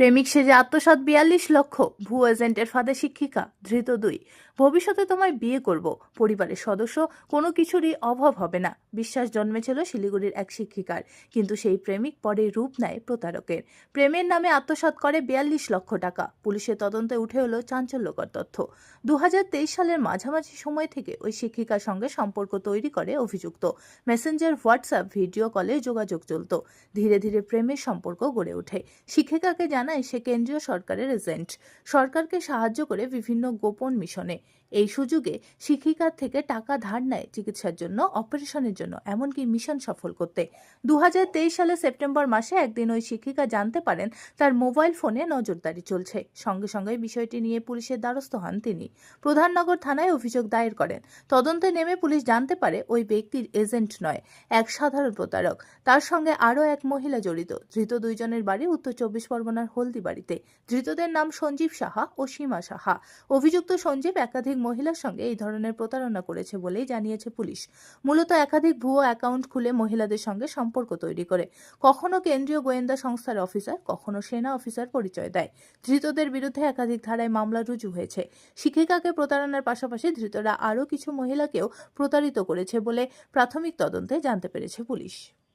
প্রেমিক সেজে আত্মসাৎ বিয়াল্লিশ লক্ষ, ভুয়ো এজেন্টের ফাঁদে শিক্ষিকা, ধৃত দুই। ভবিষ্যতে তোমায় বিয়ে করব। পরিবারের সদস্য, কোনো কিছুরই অভাব হবে না। বিশ্বাস জন্মেছিল শিলিগুড়ির এক শিক্ষিকার, কিন্তু সেই প্রেমিক পরে রূপ নেয় প্রতারকের। প্রেমের নামে আত্মসাৎ করে বিয়াল্লিশ লক্ষ টাকা। পুলিশের তদন্তে উঠে এলো চাঞ্চল্যকর তথ্য। দু হাজার তেইশ সালের মাঝামাঝি সময় থেকে ওই শিক্ষিকার সঙ্গে সম্পর্ক তৈরি করে অভিযুক্ত। মেসেঞ্জার, হোয়াটসঅ্যাপ, ভিডিও কলে যোগাযোগ চলত। ধীরে ধীরে প্রেমের সম্পর্ক গড়ে ওঠে। শিক্ষিকাকে জানায় সে কেন্দ্রীয় সরকারের এজেন্ট। সরকারকে সাহায্য করে বিভিন্ন গোপন মিশনে। এই সুযোগে শিক্ষিকার থেকে টাকা ধার নেয় চিকিৎসার জন্য, অপারেশনের জন্য, এমনকি মিশন সফল করতে। দু সালে সেপ্টেম্বর মাসে একদিন ওই শিক্ষিকা জানতে পারেন, তার মোবাইল ফোনে নজরদারি চলছে। সঙ্গে সঙ্গে বিষয়টি নিয়ে পুলিশের দ্বারস্থ হন তিনি। প্রধাননগর থানায় অভিযোগ দায়ের করেন। তদন্তে নেমে পুলিশ জানতে পারে ওই ব্যক্তির এজেন্ট নয়, এক সাধারণ প্রতারক। তার সঙ্গে আরও এক মহিলা জড়িত। ধৃত দুইজনের বাড়ি উত্তর চব্বিশ পরগনার হলদিবাড়িতে ধৃতদের নাম সঞ্জীব সাহা ও সীমা সাহা। অভিযুক্ত সঞ্জীব একাধিক মহিলার সঙ্গে এই ধরনের প্রতারণা করেছে বলেই জানিয়েছে পুলিশ। মূলত একাধিক ভুয়ো অ্যাকাউন্ট খুলে মহিলাদের সঙ্গে সম্পর্ক তৈরি করে। কখনো কেন্দ্রীয় গোয়েন্দা সংস্থার অফিসার, কখনো সেনা অফিসার পরিচয় দেয়। ধৃতদের বিরুদ্ধে একাধিক ধারায় মামলা রুজু হয়েছে। শিক্ষিকাকে প্রতারণার পাশাপাশি ধৃতরা আরও কিছু মহিলাকেও প্রতারিত করেছে বলে প্রাথমিক তদন্তে জানতে পেরেছে পুলিশ।